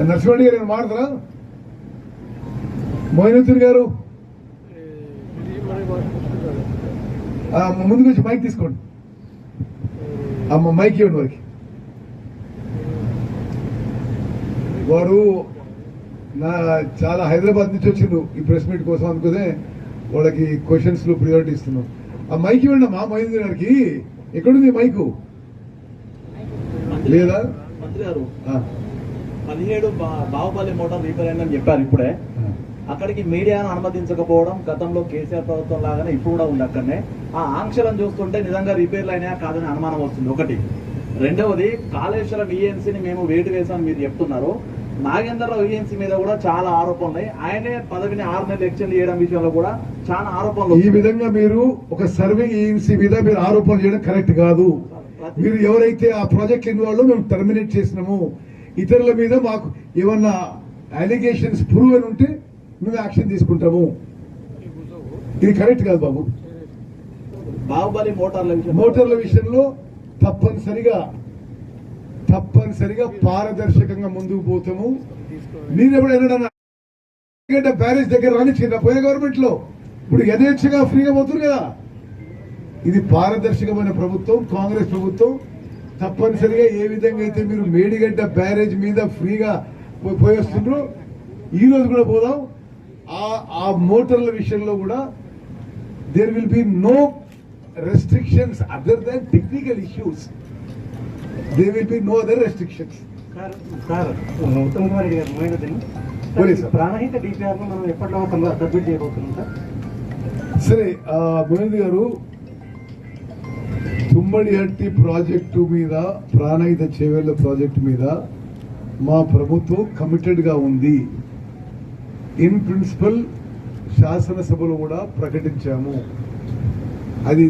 నరసింహరెడ్డి గారు ఏమైనా మాట్లాడతారా మోయినుద్దీన్ గారు? ముందుకు వచ్చి మైక్ తీసుకోండి. అమ్మ మైక్ ఇవ్వండి వారికి. వారు నా చాలా హైదరాబాద్ నుంచి వచ్చిండ్రు ఈ ప్రెస్ మీట్ కోసం అనుకునే వాళ్ళకి క్వశ్చన్స్లో ప్రియారిటీ ఇస్తున్నాం. ఆ మైక్ ఇవ్వండి మా మహేంద్ర గారికి. ఎక్కడుంది మైకు? లేదా? మంత్రి గారు. ఆ, పదిహేడు బాహుబలి మోటార్ రిపేర్ అయిందని చెప్పారు ఇప్పుడే. అక్కడికి మీడియాను అనుమతించకపోవడం గతంలో కేసీఆర్ ప్రభుత్వం లాగానే ఇప్పుడు కూడా ఉంది అక్కడనే. ఆ ఆంక్షలను చూస్తుంటే నిజంగా రిపేర్లు అయినా కాదని అనుమానం వస్తుంది. ఒకటి. రెండవది కాళేశ్వరం ఈఎన్సీని మేము వేటు వేసామని మీరు చెప్తున్నారు. నాగేంద్రరావు ఈఎన్సీ మీద కూడా చాలా ఆరోపణలు ఉన్నాయి. ఆయనే పదవిని ఆరు నెలలు ఎక్స్టెండ్ చేయడం విషయంలో కూడా చాలా ఆరోపణలు ఈ. విధంగా మీరు ఒక సర్వే ఏజెన్సీ మీద మీరు ఆరోపణ చేయడం కరెక్ట్ కాదు. మీరు ఎవరైతే ఆ ప్రాజెక్ట్ ఇన్వాల్వ్ మేము టర్మినేట్ చేసినాము ఇతరుల మీద మాకు ఏమన్నా అలిగేషన్స్ ప్రూవ్ అని ఉంటే మేము యాక్షన్ తీసుకుంటాము. ఇది కరెక్ట్ కాదు బాబు. బాహుబలి మోటార్ల మోటార్ల విషయంలో తప్పనిసరిగా తప్పనిసరిగా పారదర్శకంగా ముందుకు పోతాము. నేను ఎప్పుడైనా బ్యారేజ్ దగ్గర రానిచ్చిందా పోయిన గవర్నమెంట్లో ఇప్పుడు యథేచ్ఛగా ఫ్రీగా పోతుంది కదా. ఇది పారదర్శకమైన ప్రభుత్వం కాంగ్రెస్ ప్రభుత్వం. తప్పనిసరిగా ఏ విధంగా అయితే మీరు మేడిగడ్డ బ్యారేజ్ మీద ఫ్రీగా పో- పోయి వస్తుండ్రో ఈ రోజు కూడా పోదాం. ఆ ఆ మోటార్ల విషయంలో కూడా there will be no restrictions other than technical issues they will be no other restrictions Uttam Kumar Reddy గారు. ప్రాణహిత డిపిఆర్ మనం ఎప్పట్లో సబ్మిట్ చేయబోతున్నాం సార్? సరే మోహింద్ గారు తుమ్మడి హట్టి ప్రాజెక్టు మీద ప్రాణహిత చేవేళ్ళ ప్రాజెక్టు మీద మా ప్రభుత్వం కమిటెడ్గా ఉంది. ఇన్ ప్రిన్సిపల్ శాసనసభలో కూడా ప్రకటించాము. అది